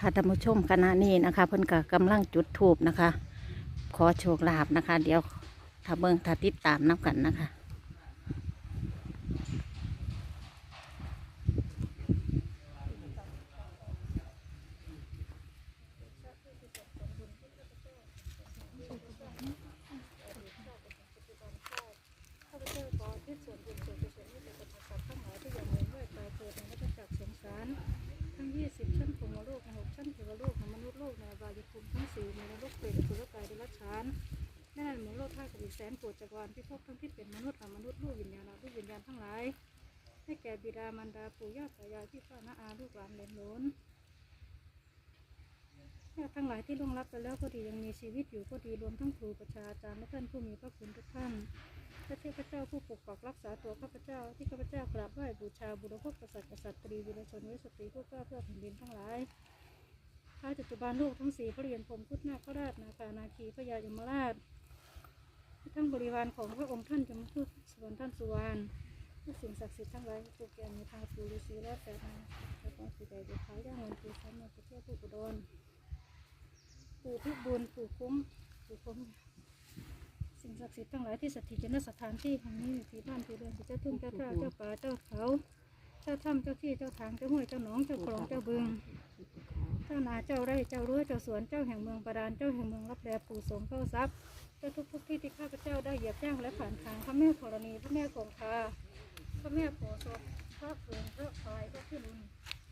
ค่ะท่านผู้ชมคณะนี้นะคะ เพิ่นก็กำลังจุดทูบนะคะ ขอโชคลาภนะคะ เดี๋ยวถ้าเบิ่งถ้าติดตามนับกันนะคะ ข้าพเจ้าขอที่ส่วนบุญส่วนกุศลให้แก่ประชาชนทั้งหลายที่ยังเวียนว่ายตายเกิดในวัฏจักรสงสาร ทั้ง20ชั้นพรหมโลกในหกชั้นเทวโลกในมนุษย์โลกในอบายภูมิทั้งสี่ในนรกเปรตสุรกายเดรัจฉานแน่นหมุนโลกท่ากับอีกแสนโกดจักรวาลพิภพทั้งที่เป็นมนุษย์อมนุษย์ลูกวิญญาณลูกวิญญาณทั้งหลายให้แก่บิดามารดาปู่ย่าตายายพี่ป้าน้าอาลูกหลานเหลนหลนญาติทั้งหลายที่ล่วงลับไปแล้วก็ดียังมีชีวิตอยู่ก็ดีรวมทั้งครูประชาอาจารย์และท่านผู้มีพระคุณทุกท่าน พระเทพเจ้าผู้ปกปักรักษาตัวข้าพเจ้าที่ข้าพเจ้ากราบไหว้บูชาบุรพกษัตริย์กษัตริย์วีรชนเวสสตรีผู้กล้าเพื่อแผ่นดินทั้งหลายท้าจัตุบาลโลกทั้งสี่พระเรียนพรมพุทธนาคราชนาคานาคีพระยายมราชทั้งบริวารของพระองค์ท่านจำพุทธสวรรค์ท่านสุวรรณทุกสิ่งศักดิ์สิทธิ์ทั้งหลายปลูกแก่มีทางสู่ฤาษีและแต่ทางพระองสีแดงเขาวย่างเงินปูชั้นมาประเทศผู้อุดรปู่พิบูลปู่คุ้มปู่คุ้ม สิ่งศักดิ์สิทธิ์ทั้งหลายที่สถิตอยู่ในสถานที่แห่งนี้ที่บ้านที่เรือนที่เจ้าทุ่งเจ้าท่าเจ้าป่าเจ้าเขา เจ้าถ้ำเจ้าที่เจ้าทางเจ้าห้วยเจ้าหนองเจ้าคลองเจ้าบึง เจ้านาเจ้าไร่เจ้ารั้วเจ้าสวนเจ้าแห่งเมืองประดานเจ้าแห่งเมืองรับแลปู่สงเจ้าทรัพย์เจ้าทุกทุกที่ที่ข้าพเจ้าได้เหยียบย่างและผ่านทางพระแม่ธรณีพระแม่คงคาพระแม่โพธิ์ศพระเฟืองพระพายพระพิรุณ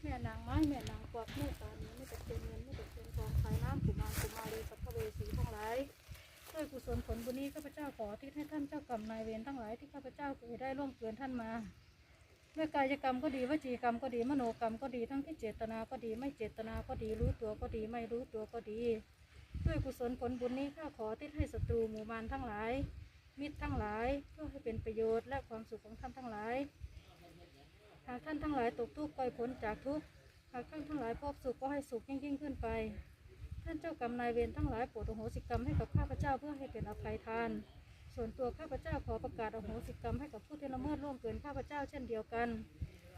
แม่นางไม้แม่นางกวักแม่ตา วยกุศลผลบุญนี้ข้าพเจ้าขอที่ให้ท่านเจ้ากรรมนายเวรทั้งหลายที่ข้าพเจ้าเคยได้ร่วงเกินท่านมาด้วยกายกรรมก็ดีวจีกรรมก็ดีมโนกรรมก็ดีทั้งที่เจตนาก็ดีไม่เจตนาก็ดีรู้ตัวก็ดีไม่รู้ตัวก็ดี ด้วยกุศลผลบุญนี้ข้าขอที่ให้ศัตรูหมู่มารทั้งหลาย มิตรทั้งหลายเพื่อให้เป็นประโยชน์และความสุขของท่านทั้งหลายหากท่านทั้งหลายตกทุกข์ปล่อยพ้นจากทุกข์หากท่านทั้งหลายพบสุขก็ให้สุขยิ่งยิ่งขึ้นไป ท่านเจ้ากรรมนายเวรทั้งหลายโปรดอโหสิกรรมให้กับข้าพเจ้าเพื่อให้เป็นอภัยทาน ส่วนตัวข้าพเจ้าขอประกาศอโหสิกรรมให้กับผู้ที่ละเมิดล่วงเกินข้าพเจ้าเช่นเดียวกัน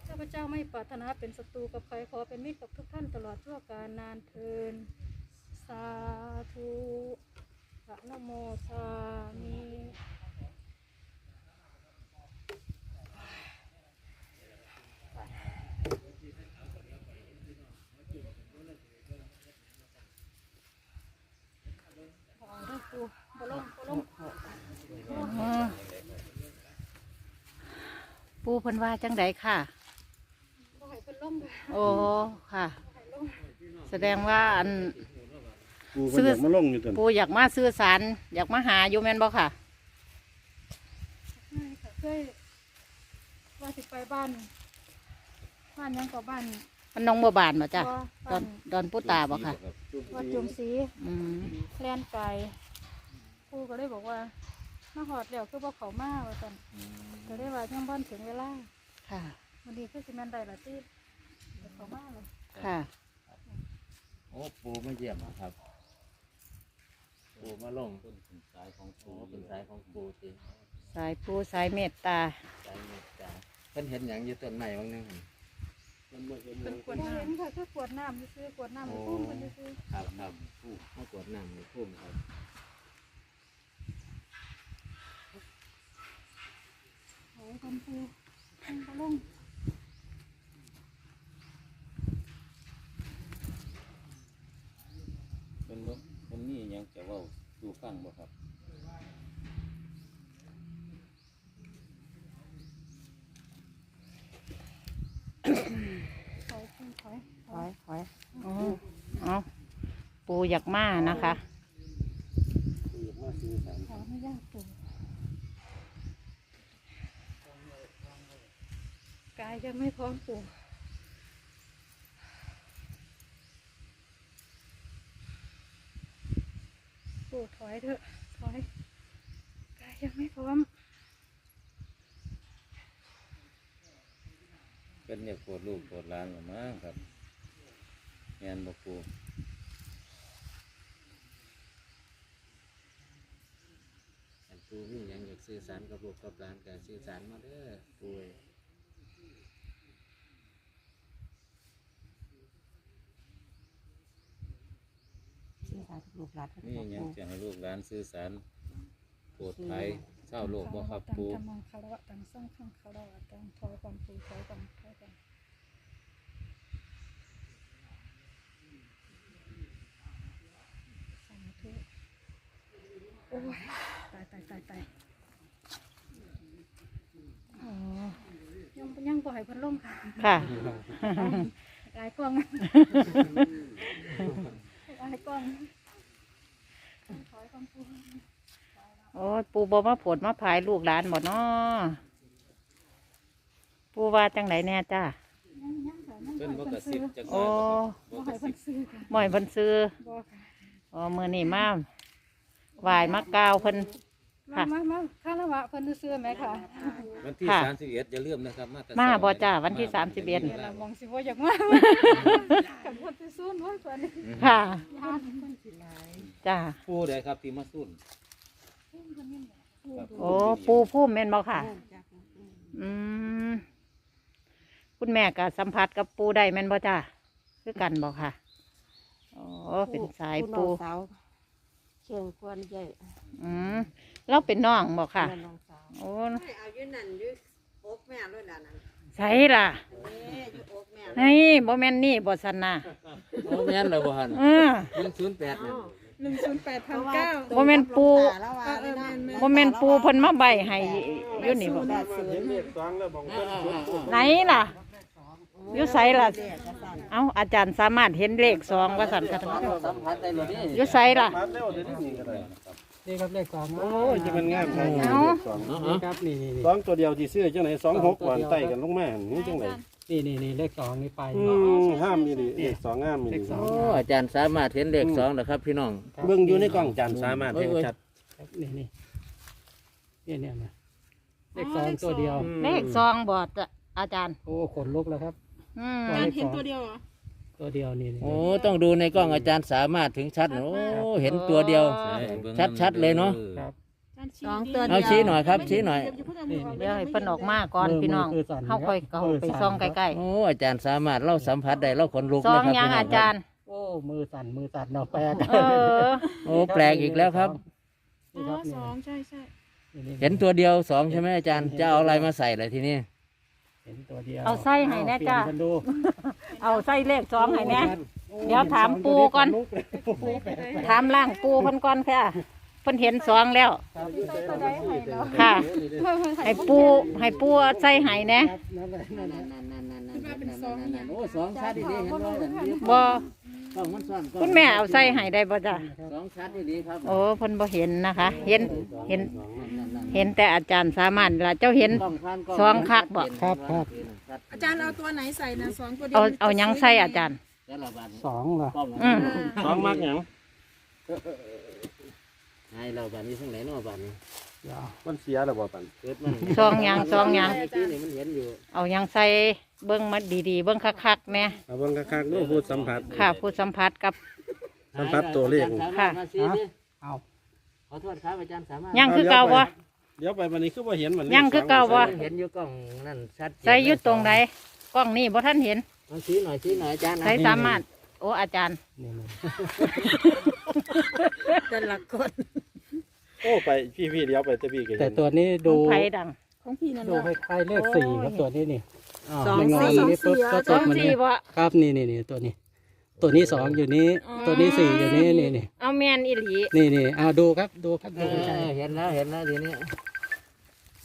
ข้าพเจ้าไม่ปรารถนาเป็นศัตรูกับใครขอเป็นมิตรกับทุกท่านตลอดชั่วกาลนานเทินสาธุพระนโมสามิ บอกเด้อปูบ่ลงบ่ลง อ๋อปู เพิ่นว่าจังไดค่ะบ่ให้เพิ่นลงเด้อโอ้ค่ะบ่ให้ลงแสดงว่าอันปูเพิ่นอยากมาลงอยู่ตันปูอยากมาซื้อสารอยากมาหาอยู่แม่นบ่ค่ะไม่ค่ะเคยว่าสิไปบ้าน บ้านหยังก็บ้านมันน้องบัวบานบ่จ้ะบ่ดอบ้านนดอนพุตาบ่ค่ะ วัดจุมศรีอืมแล่นไก่ครูก็เลยบอกว่า มาหอดแล้วคือบ่เขามาว่าซั่นก็เลยว่ายังบ่ทันถึงเวลาค่ะ วันนี้คือสิแม่นได้ละติเดี๋ยวเขามาเลยค่ะ โอ้ปูมาเยี่ยมอะครับ ปูมาลงเป็นสายของปูเป็นสายของปูสิสายปูสายเมตตา สายเมตตาเพิ่นเห็นอย่างอยู่ต้นไม้บางนึงหั่นเป็นกวดน้ำค่ะคือกวดน้ำซื้อกวดน้ำให้พุ่มกันซื้อครับครับปูมากวดน้ำในพุ่มครับ โอ้ย คนปูมันก็ลงเป็นบ่เป็นนี่ยังจะเว่าดูฟังบ่ครับถอยถอยถอยยถอยอ๋อเอาปูอยากมานะคะ ปูอยากมาซื้อสาร ถอยไม่ยากปูกา ยยังไม่พร้อมปลูกปลูกถอยเถอะถอยกายยังไม่พร้อม เป็นเนี่ยปวดลูกปวดหลานหรือมั้งครับงานบ่ปูอันปูมีอย่างอยากสื่อสารกับลูกกับหลานกับสื่อสารมาเด้อปู เอ้ยนี่ยังจะให้ลูกหลานสื่อสารโปรดภัยเศร้าโลกบ่ครับปูธรรมังคารวะตังสังฆังคารวะตังถอยก่อนปูถอยก่อนถอยก่อนสาธุโอ้ยตายตายตายตายโอ้ยังยังปล่อยพันลมค่ะค่ะ หลายกล้องหลายกล้องถอยก่อนปูโอ้ยปูบอมาผลมาผายลูกหลานหมดเนาะปูว่าจังไหนแน่จ้ายังยังค่ะยังเพิ่นปบ่ล่อยกระเพิ่นซิซื้บอจักหโอ้น่อยบ่บ่กให้ระซิเพิ่บนซื้อค่ะหม่อยเพิ่นซื้อบ่ค่ะอ๋อมือนี่มาไหวายมากาวเพิ่น มาค่ะ มามาคารวะเพิ่นซื้อไหมค่ะวันที่ค่ะ สามสิบเอ็ดอย่าลืมนะครับมาแต่มาเช้บ่จ้าวันที่มสามสิบเอ็ดเดี๋ยวเรามองสิว่าอยากมากับคนที่ซื้อนู้นตัวนี้ค่ะยานเพิ่นสิหลายจ้าปูใดครับที่มาสุ่นครับโอ้ปูพุ่มแม่นบ่ค่ะ อืมคุณแม่ก็สัมผัสกับปูได้แม่นบ่จ้าคือกันบ่ค่ะอ๋อเป็นสายปูสาวเชิงควรใหญ่อืม เราเป็นน้องบ่ค่ะแม่น้องสาวโอ้ไม่เอาอยู่นั่นอยู่อกแม่เลยล่ะนั่นใช่ล่ะนี่อยู่อกแม่นี่บ่แม่นนี่บ่สันนะโอ้แม่นเลยบ่ฮันเออ หนึ่งศูนย์แปดเนี่ยหนึ่งศูนย์แปดพันเก้า บ่แม่นปูแล้วว่าเลยนะบ่แม่นปูเพิ่นมาใบให้อยู่นี่บ่เห็นเลขสองแล้วบอกเพิ่นจุดทูปไหนล่ะ อยู่ไสล่ะ เอ้าอาจารย์สามารถเห็นเลขสองว่าสันกันสัมผัสได้เลยนี่อยู่ไสล่ะ มาเร็วเดี๋ยวนี้ก็ได้ นี่ครับเลขสองโอ้ยจะมันงามครับเอ้าสองนี่ครับนี่นี่สองตัวเดียวที่ซื้อจังไหนสองหกวันไต่กันลงมานี่จังไหนนี่นี่นี่เลขสองนี่ไปอืมห้ามมีดิเลขสองห้ามมีดิโอ้อาจารย์สามารถเห็นเลขสองนะครับ พี่น้องเบิ่งอยู่ในกล้องจานสามารถเห็นชัดครับนี่นี่เนี่ยเนี่ยนะเลขสองตัวเดียว เลขสองบอดอะอาจารย์ โอ้ขนลุกแล้วครับ อืมเลขสองตัวเดียว ตัวเดียวนี่นี่โอ้ต้องดูในกล้องอาจารย์สามารถถึงชัดโอ้เห็นตัวเดียว ชัดๆเลยเนาะ ครับ สองตัวเอาชี้หน่อยครับชี้หน่อยนี่เดี๋ยวให้เพิ่นออกมาก่อนพี่น้องเฮาค่อยเข้าไปซ่องใกล้โอ้อาจารย์สามารถเล่าสัมผัสได้เล่าขนลุกๆซองนะครับยังพี่น้อาจารย์ โอ้มือสั่นมือสั่นเนาะแปลกเออ โอ้แปลกอีกแล้วครับ นี่ครับสองใช่ใช่เห็นตัวเดียวสองใช่ไหมอาจารย์จะเอาอะไรมาใส่เลยทีนี้เห็นตัวเดียวเอาไส้ให้แน่จ้าเปลี่ยนกันดู เอาใส่เลขสองให้แน่เดี๋ยวถามปูก่อน ถามล่างปูเพิ่นก่อนค่ะเพิ่นเห็นสองแล้วที่ใส่ตัวใดให้เราค่ะ ให้ปูให้ปูใส่ให้แหน่ครับนั่นแหละนั่นแหละโอ้สองชัดดีๆเห็นว่าบ่กล้องมันซ่อนกล้องคุณแม่เอาใส่ให้ได้บ่จ้ะสองชัดดีๆครับโอ้เพิ่นบ่เห็นนะคะ เห็นเห็นเห็นแต่อาจารย์สามารถล่ะเจ้าเห็น กล้องผ่านกล้องสองคักบ่ ครับครับ อาจารย์เอาตัวไหนใส่นะสองตัวเดีเอาเอาหยังใส่อาจารย์แต่ละบาทสองเหรอกล้องอืม สองมักหยังให้เราบาทนี้ทั้งไหนเนาะบาทนี้เดี๋ยวมันเสียแล้วบ่ปันเกิดมันซองหยังซองหยังเมื่อกี้นี่มันเห็นอยู่เอาหยังใส่เบิ่งมาดีๆ เบิ่งคักๆแหน่เอาเบิ่งคักๆดูพูดสัมผัส ค่ะผู้สัมผัสกับ สัมผัสตัวเลขค่ะมาชี้ดิเอา ขอโทษครับอาจารย์สามารถยังคือเก่าบ่ เดี๋ยวไปวันนี้คือบ่เห็นมันเลขยังคือเก่าบ่ เห็นอยู่กล้องนั่นชัดเจนใส่อยุดตรงไหนกล้องนี่บ่ท่านเห็นเอาชี้หน่อยชี้หน่อยอาจารย์นะใส่สามารถ โอ้อาจารย์ นี่นี่แต่ละคนโอ้ไปพี่ๆเดี๋ยวไปแต่พี่ก็เห็นแต่ตัวนี้ดูไผดังของพี่นั่นดูคล้ายๆเลขสี่ครับตัวนี้นี่สองมันงอสี่อยู่นี่ปุ๊บก็สตอกงมาสี่นี่บ่ครับนี่นี่นี่ตัวนี้ ตัวนี้สองอยู่นี้ตัวนี้สี่อยู่นี้นี่นี่เอาแม่นอีหลี นี่นี่เอาดูครับดูครับเอดูอใกล้เห็นแล้วเห็นแล้วทีนี้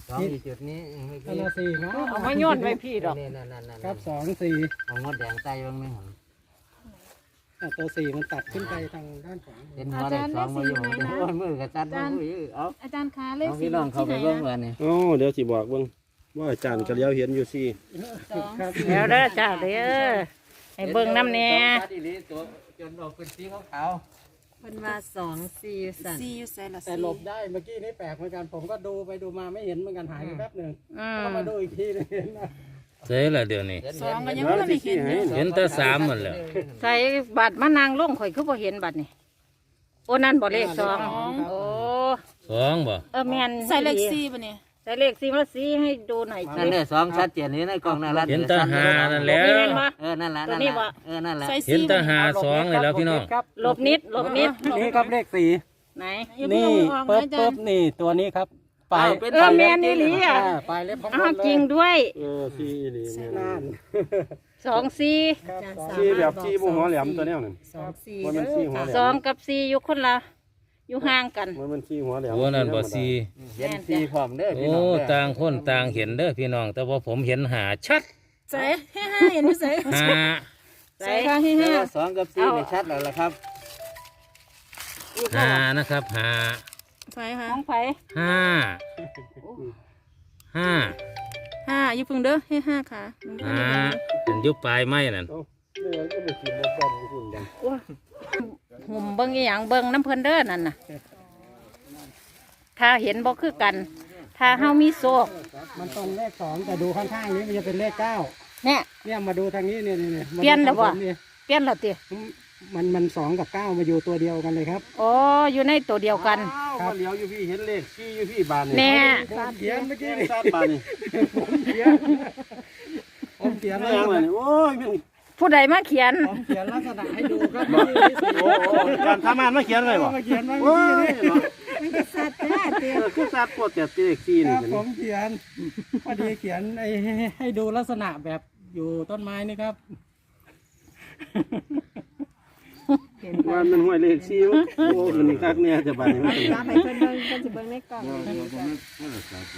สองอยู่จุดนี้เมื่อๆตัวกี้ละสี่นะเอามาโยนไว้พี่ดอก นี่นั่นนั่นนั่นครับสองสี่ของมดแดงใต้บ้างไหมครับอะตัวสี่มันตัดขึ้นไปทางด้านขวาเห็นหัวเด็กสองมาอยู่โอ้ยมือกระจัดมามือเอาอาจารย์คะเลขเอาสี่พี่น้องเข้าไปเบิ่งวันนี้โอ้เดี๋ยวสิบอกเบิ่งว่าอาจารย์ก็เลี้ยวเห็นอยู่สิครับเดี๋ยวเด้อจ้าเด้อ ให้เบิ่งน้ำแหน่สองชัดอีหลีตัวจนออกเป็นสีขาวเพิ่นว่าสองสี่สันสี่อยู่ใส่ละแต่หลบได้เมื่อกี้นี่แปลกเหมือนกันผมก็ดูไปดูมาไม่เห็นเหมือนกันหายไปแป๊บหนึ่งอืมก็มาดูอีกทีนึงเห็นนะเซ่ละเดี๋ยวนี้ๆเห็นสองก็เห็นยังแล้วไม่ได้สิเห็นให้อยู่เห็นแต่สามหมดแล้ว ใส่บัตรมานางลงข่อยคือบ่เห็นบัตรนี่โอ้นั่นบ่เลขสองโอ้สองบ่ เออแม่นใส่เลขอีหสี่ป่ะเนี่ย ใส่ใส่เลขสีมาสีให้ดูหน่อยนั่นเนี่ยสองชัดเจนนี่ในกล้องนั่นละเห็นแตาหานั่นแหล้วนี่เห็นปะเออนั่นละตัวนั่นนี้ละบ่เออนั่นละเห็นแตาหาสองเลยแล้วพี่น้องครับหลบนิดหลบนิดนี่ครับเลขสี่ไหนนี่เปิบเปิบนี่ตัวนี้ครับปลายอ้าวเป็นเออแมนนี่หลีอะอ่าปลายเล็บของอ้าวมันเลยจริงด้วยเออสี่นี่แม่นนั่นสองสี่ครับสองสี่แบบสี่บุหัวแหลมตัวเนี้ยนั่นสองสี่ว่ามันสี่หัวแหลมสองกับสี่อยู่คนละ อยู่ห่างกันว่ามันสี่หัวแหลมโอ้นั่นบ่ซีเห็นสีพร้อมเด้อพี่โอ้น้องเด้อต่างคนต่างเห็นเด้อพี่น้อง แต่ว่าผมเห็นหาชัดใส่ให้ห้าเห็นไหมใส่หาใส่ค่ะให้แต่ห้าว่าสองกับสี่นี่ชัดแล้วล่ะครับหานะครับหาใส่ค่ะน้องไผห้าห้าห้าอย่าเพึ่งเด้อให้ห้าค่ะหาเป็นยุบปลายไม้นั่นเอ้าไม่งั้นก็ไปกินบ่พร้อมคุณกัน หุ่มเบิ้งอีหยังเบิ้งน้ำเพิ่นเด้อนั่นน่ะ ถ้าเห็นบ่คือกัน ถ้าเฮามีโซกมันตรงเลขสองแต่ดูข้างๆนี้มันจะเป็นเลขเก้าเนี่ยเนี่ยมาดูทางนี้เนี่ยเนี่ยเนี่ยมาเปลี่ยนแล้วบ่ ทางผมนี่เปลี่ยนและติมันมันสองกับเก้ามาอยู่ตัวเดียวกันเลยครับอ๋ออยู่ในตัวเดียวกัน อ้าวมาเหลียวอยู่พี่เห็นเลขสี่อยู่พี่บานนี่แน่ ผมเขียนเมื่อกี้นี่ ซาดบานนี่ผมเขียนผมเขียนไม่แล้วยังเลยนี่โอ้ยมัน ผู้ใดมาเขียน ผมเขียนลักษณะให้ดูครับโอ้โหการทำงานมาเขียนเลยบ่มาเขียนไว้โอ้เมื่อยกี้นี่เนาะสัตว์แท้เตี้ยเออคือซาดปวดแต่เลขสี่คนี่รับเป็นผมเขียนพอดีเขียนไอ้ให้ให้ดูลักษณะแบบอยู่ต้นไม้นี่ครับว่ามันห้วยเลขสี่โอ้มันนี่คักเนี่ยจะบานนี่มันเป็นตามไปเพิ่นเบิ่งเพิ่นสิเบิ่งในกล่อง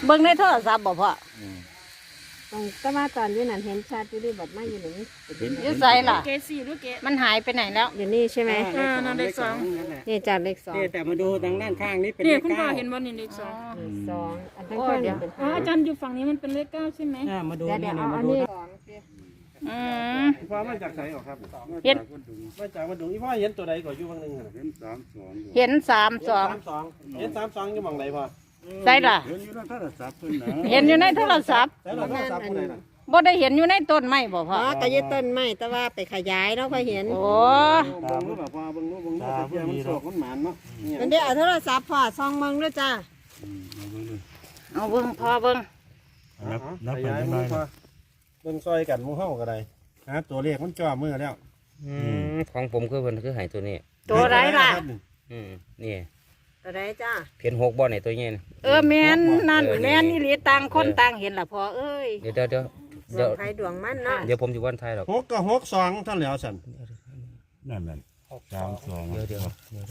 เบิ้งในโทรศัพท์บ่พ่อ ตรงแต่ว่าตอนอยู่นั่นเห็นชัดอยู่ดิบัดมาอยู่นี่อยู่ไสล่ะ เกสี่หรือเกมันหายไปไหนแล้ว อยู่นี่ใช่ไหมอ่านั่นเลขสองนั่นแหละนี่จัดเลขสองนี่แต่มาดูทางด้านข้างนี้เป็นเนี่เลยขคุณพ่อเก้าเห็นว่านี่เลขสองเลขสองอันทั้งโอ้เครื่องเดี๋นี่ยวเป็นอ๋ออาจารย์อยู่ฝั่งนี้มันเป็นเลขเก้าใช่ไหมอ่ามาดูเดี๋ยวเนี่เดี๋ยยวเอาเนี่ยมาอันดูนี้อืม พ่อมาจากไสออกครับเห็น มาจากมาดูอีพ่อเห็นตัวใดก่อนอยู่บางหนึงอะเห็นสามสองเห็นสามสองสามสอง เห็นสามสองอยู่บางไหนพ่อ ใช่ล่ะ เห็นอยู่ในโทรศัพท์เพิ่นนะเห็นอยู่ในโทรศัพท์แล้วเราโทรศัพท์ผู้ใดน่ะบ่ได้เห็นอยู่ในต้นไม้บ่พ่อ๋ออก็ยึดต้นไม้แต่ว่าไปขยายแล้วค่อยเห็น โอ้ เบิ่งรู้แบบว่าเบิ่งรู้เบิ่งรู้แต่เที่ยมันโศกมันหมานเนาะเนี่ยมันได้เอาโทรศัพท์พ่อซองเบิ่งด้วยจ้าเอาเบิ้งพอเบิ้งนับนับไปจังได๋เบิ่งซอยกันหมู่เฮาก็ได้หาตัวเลขมันจ่อมือแล้วอืมของผมคือเพิ่นคือใหายตัวนี้ตัวไรล่ะ อืมนี่ ตัวใดจ้าเพียนหกบ่อนี่ตัวนี้นะเออแม่นนั่นเออนี่แม่นนี่หลีต่างคนต่างเห็นล่ะพอเอ้ยเดี๋ยวเดี๋ยวเดี๋ยวดเดี๋ยววงไฟดวงมันเนาะเดี๋ยวผมอยู่วันไทยหรอกหกก็หกสองเท่าแล้วสันนั่นนั่นสามสองเดี๋ยวเดี๋ยว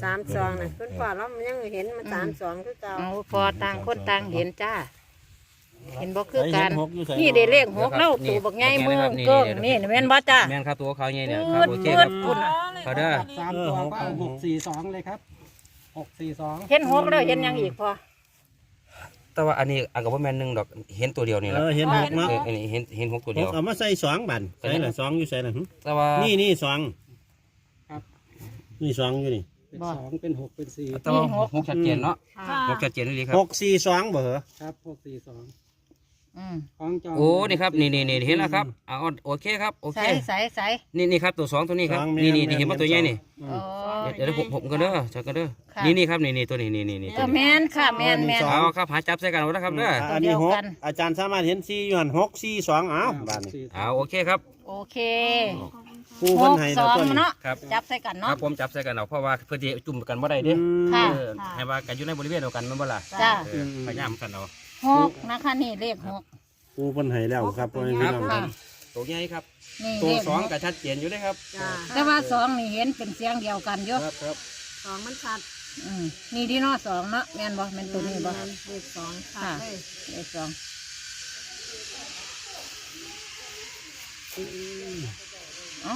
สามสองน่ะคุณพ่อเรายังเห็นมันสามสองคือเก่าเอาพอต่างคนต่างเห็นจ้า เห็นบ่คือไอ้กัเห็นนหกอยู่ไสนี่ได้เลขหกแล้วตัวบักไงมือเกิ้งนี่แม่นบ่จ้า แม่นครับตัวเขาเนี่ยเนี่ยคปืรับดโอเคปืคดรับปุ่นน่ะเขาเด้อ สามตัวก็เอาหกสี่สองเลยครับ หกสี่สองเห็นหกแล้วเห็นหยังอีกพอ แต่ว่าอันนี้อันกับว่าแม่นหนึ่งดอกเห็นตัวเดียวนี่แหเอละอเห็นหกเนาะเอออันนี้เห็นเห็นหกตัวหเดียกว เอามาใส่สองบันใส่ละสองอยู่ใส่ละหึแต่ว่านี่นี่สองนี่สองอยู่นี่เป็นสองเป็นหกเป็นสี่แต่ว่าหกชัดเจนเนาะหกชัดเจนนี่ครับหกสี่สองเบอร์ครับหกสี่สอง อืมของจอมโอ้นี่ครับนี่นี่นี่เห็นแล้วครับอ่าโอเคครับโอเคใส่ใส่ใส่นี่นี่ครับตัวสองตัวนี้ครับสองแม่นนี่นี่แม่นเห็นว่าตัวใหญ่นี่โอ้เดี๋ยวเดี๋ยวผมผมกันเด้อจักกันเด้อค่ะนี่นี่ครับนี่นี่ตัวนี้นี่นี่นี่เอตัวอนี้แม่นค่ะแม่นแม่นเอาครับหาจับใส่กันเอาแล้วครับเด้ออันนี้หกตัวเดียวกัน อาจารย์สามารถเห็นสี่อยู่หันหกสี่สองอ้าวบานนี้สี่เอาโอเคครับ โอเคผู้หเพิ่นกให้สเราองตัวนี้ เนาะครับ จับใส่กันคเนาะ รับผมจับใส่กันเอาเพราะว่าเพื่อที่จุ่มกันบ่ได้เด้ค่ะ เออให้ว่ากันอยู่ในบริเวณเดียวกันแมันบ่ล่ะจ้า เออพยายามกันเอา หกนะคะ นี่เลขหกผู้เพิ่นให้แล้วครับพ่อแม่พี่น้องคค่ะรับตัวใหญ่ครับ นี่ตัเลวขสองหกก็ชัดเจนอยู่เลยครับ จ้าแต่ว่าสองนี่เห็นเป็นเสียงเดียวกันอยู่ครับครับสองมันชัดอืมนี่ที่เนอสองเนาะแม่นบ่แม่นตัวนี้บ่ เลขสองชัดค่ะ เลยเลขสองเอ้า